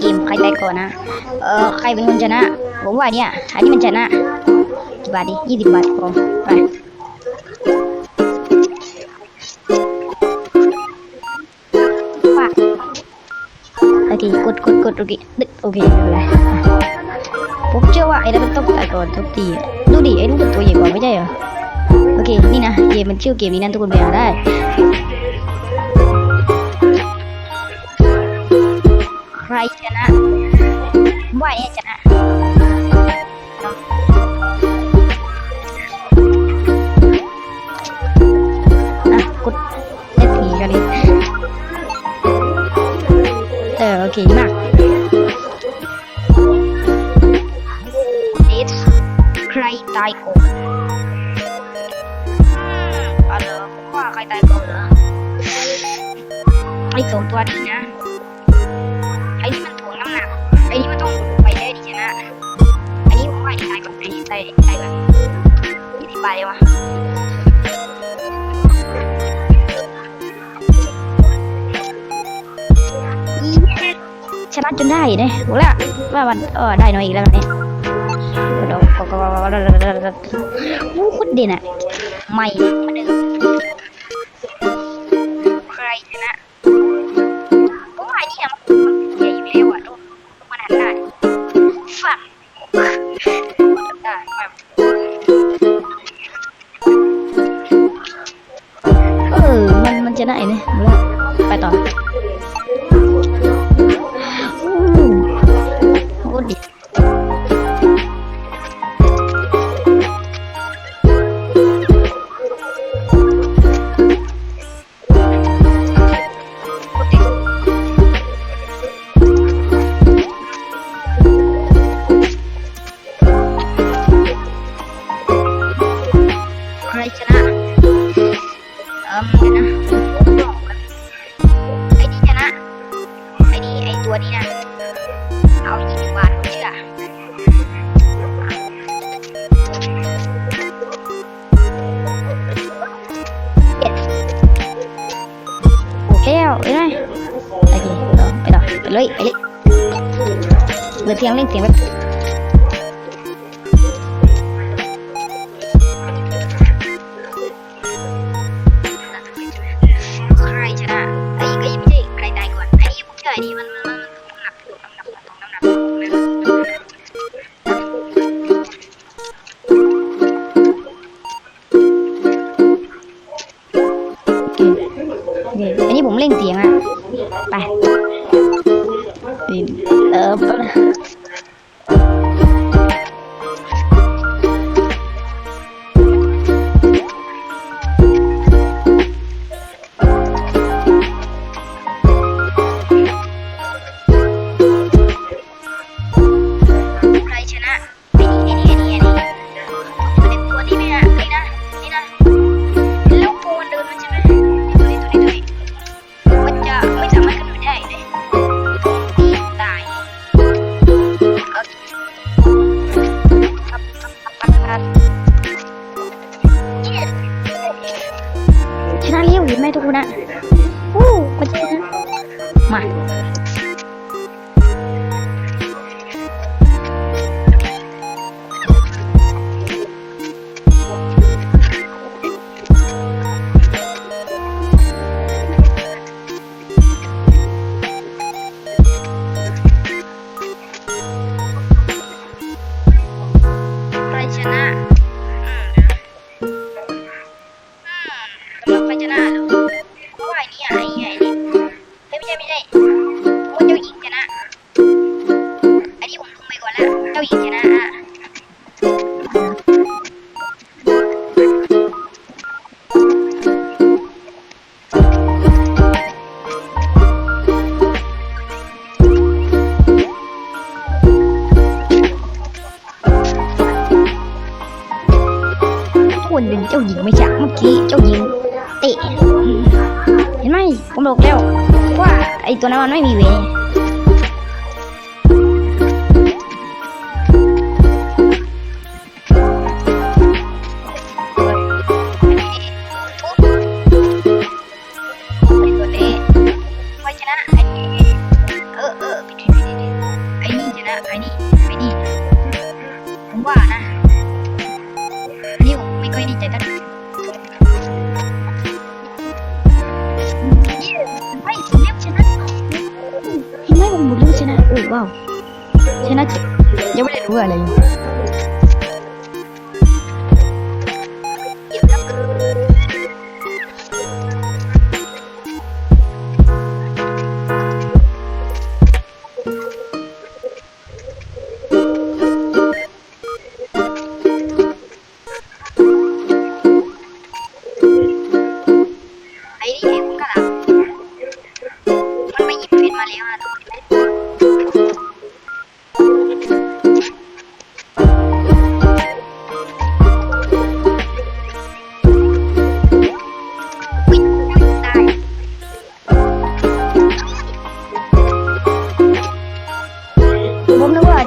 เกมใครตายก่อนนะ เออใครเป็นคนชนะ ผมว่าเนี่ยอันนี้มันชนะกี่บาทดิยี่สิบบาทพอไปโอเคกดกดกดโอเคดึกโอเคไม่เป็นไรผมเชื่อว่าไอ้นั่นมันต้องตายก่อนทุกทีดูดิไอ้นู่นมันตัวใหญ่กว่าไม่ใช่เหรอโอเค นี่นะ เกมมันชื่อเกมนี้นั่นทุกคนไปหาได้ ชนะผมว่าเนี่ยชนะอะกดเล่นผีกันเลยเออโอเคมากเดทใครตายก่อนอาเลยผมว่าใครตายก่อนเหรอไอ้สองตัวนี้นะ ก่อนอันนี้ตายตายแบบยี่สิบบายวะชนะจนได้เนี่ยรู้แล้วว่ามันเออได้หน่อยอีกแล้วเนี่ยโอ้โหคตรเด่นอะไม่มาเดิม สียงเล่นเสียงแบบใครชนะไอ้ก็ยังไม่ใช่ใครตายก่อนอันนี้ผมเชื่อไอ้นี่มันมันมันน้ำหนักถูกน้ำหนักตรงน้ำหนักนะนี่อันนี้ผมเล่งเสียงอะ ไป เออ ที่เจ้าหญิงเตะเห็นไหมผมบอกแล้วว่าไอตัวนั้นมันไม่มีเวผมว่านะ นี่ผมไม่ค่อยดีใจกัน ดเลยชนะโอ้ว้าวชนะ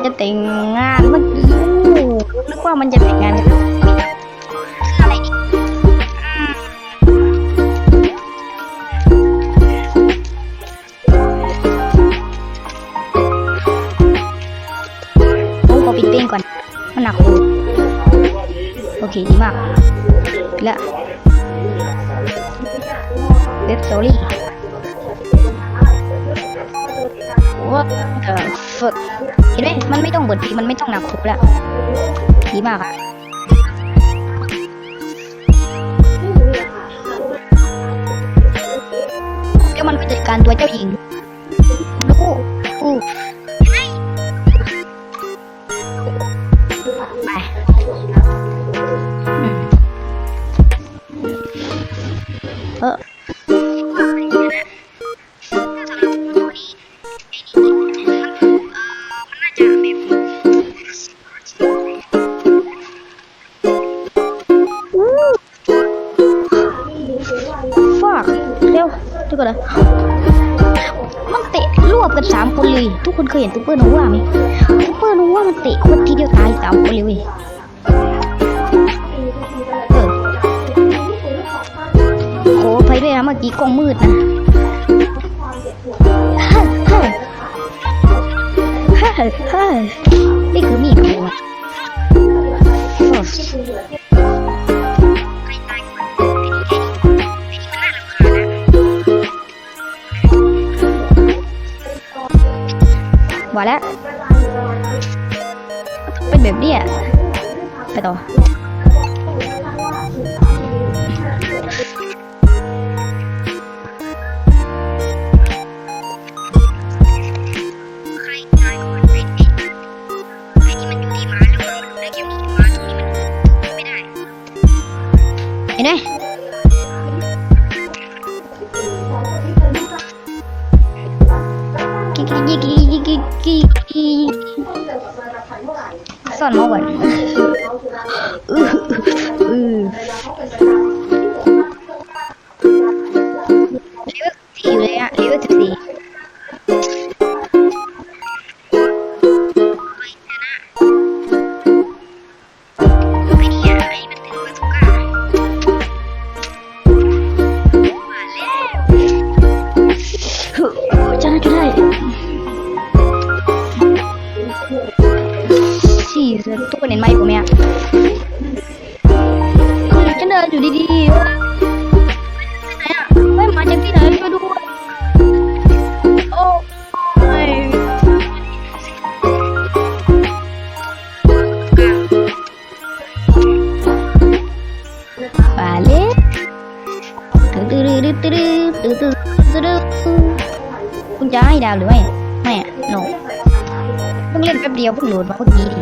จะแต่งงานเมื่อกี้นึกว่ามันจะแต่งงานกันแล้ออะไรนี่อืมผมขอปิดเพลงก่อน มันหนักหูโอเคดีมากปิดละเว็บสตอรี่ What the fuck เห็นไหมมันไม่ต้องบทผีมันไม่ต้องหนักคุกแล้วดีมากอะแล้วมันไปจัดการตัวเจ้าหญิงดูอู้ ยเห็นตุ๊เปอร์โนวาไหมตุ๊เปอร์โนวามันเตะคนทีเดียวตายสามคนเลยเว้ยเออโอ้ไปด้วยนะเมื่อกี้กล้องมืดนะฮ้ยเฮ้ยเฮ้ยเฮ้ยนี่คือมีดกูอะ ว่าแล้ว เป็นแบบนี้อะไปต่อ อือเลเวลสี่อยู่เลยอะเลเวลสิบสี่ไอ้นี่อะไอ้นี่มันถือบาซูก้ามาแล้วจะน่าจะได้สี่เสือทุกคนเห็นไหมผมเนี่ย อยู่ดีๆว่าไหนอะไม่มาจากที่ไหนช่วยด้วยโอ้ยมาเลยตื้อตื้อตื้อตื้อตื้อตือตือคุณจะให้ดาวหรือไม่ไม่อะ no เพิ่งเล่นแป๊บเดียวเพิ่งโหลดมาเมื่อกี้ดิ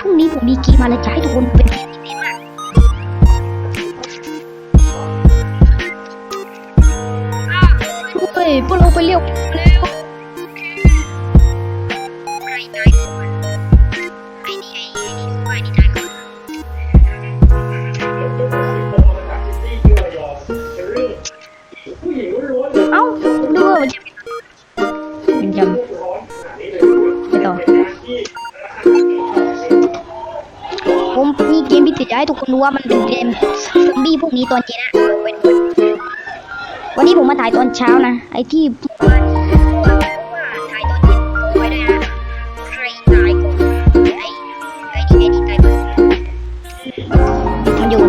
พรุ่งนี้ผมมีกีมาแล้วจะให้ทุกคนเป็นเด็มาก พวกเราไปเร็วใครตายก่อนไอ้นี่ไอ้นี่รู้ว่าไอ้นี่ตายก่อนเอ้าดูว่ามันจะมันจำไปต่อผมมีเกมพิเศษจะให้ทุกคนรู้ว่ามันเป็นเกมซอมบี้พวกนี้ตอนเย็นนะ วันนี้ผมมาถ่ายตอนเช้านะ ไอที่ว่าตายตอนเย็นไว้ด้วยนะใครตายก็ไอไอที่ไอที่ตายก่มันอยู่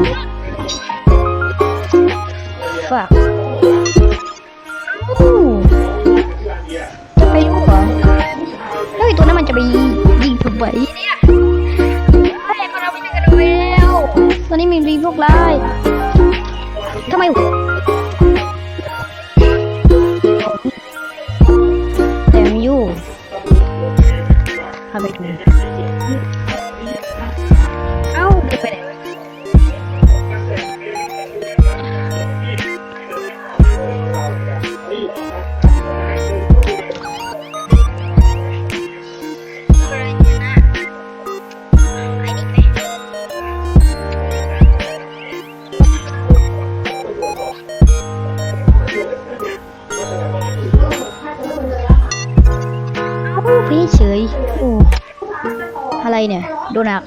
ฝากอู้จะไปรู้เหรอแล้วไอ้ตัวนั้นมันจะไปยิงผมไปเนี่ยเฮ้ยคนเราไม่ใช่กันเลยแล้วตอนนี้มีรีพวกไล่ทำไม เนี่ย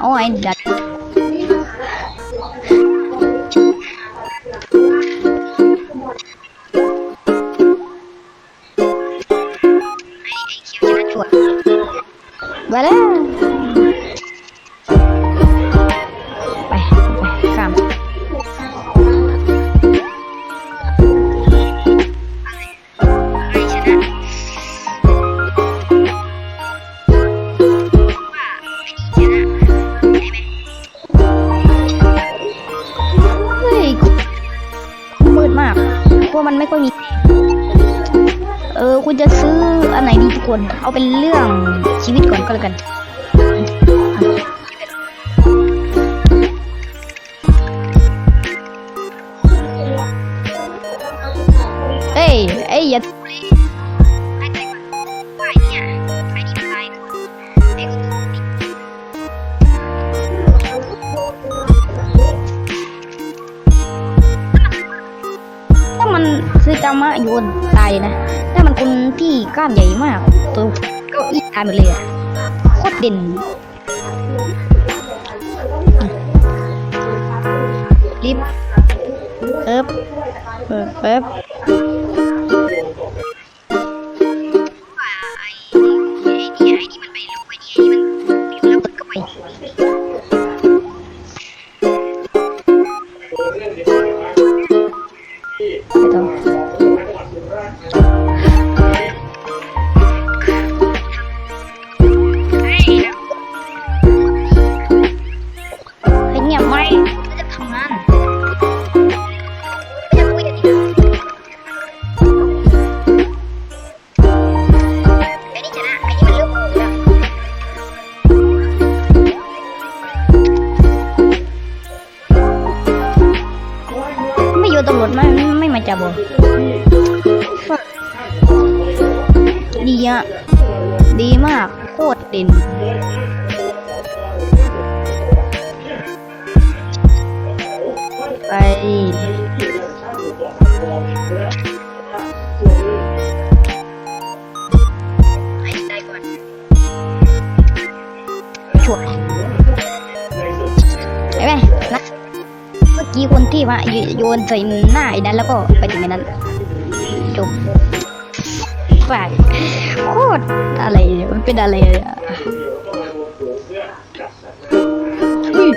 โราะมันไม่ค่อยมี เออคุณจะซื้ออันไหนดีทุกคน เอาเป็นเรื่องชีวิตก่อนก็แล้วกันามะโยนตายเลยนะถ้ามันคนที่กล้ามใหญ่มากตัวเก็อีตายหมดเลยอะโคตรเด่นลิฟเอิบเอิบ เด่นไปไอ้ได้ก่อนช่วยไปไหมนะ เมื่อกี้คนที่ว่าโยโยนใส่หน้าไอ้นั้นแล้วก็ไปถึงไอ้นั้นจบฝาก โคตรอะไรเนี่ยมันเป็นอะไรเนี่ยอุ้ย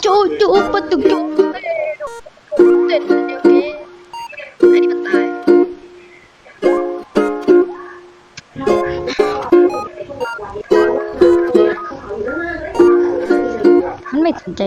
โจโจประตูโจเด็ดเดี๋ยวนี้ไอ้นี่มันตายมันไม่สนใจ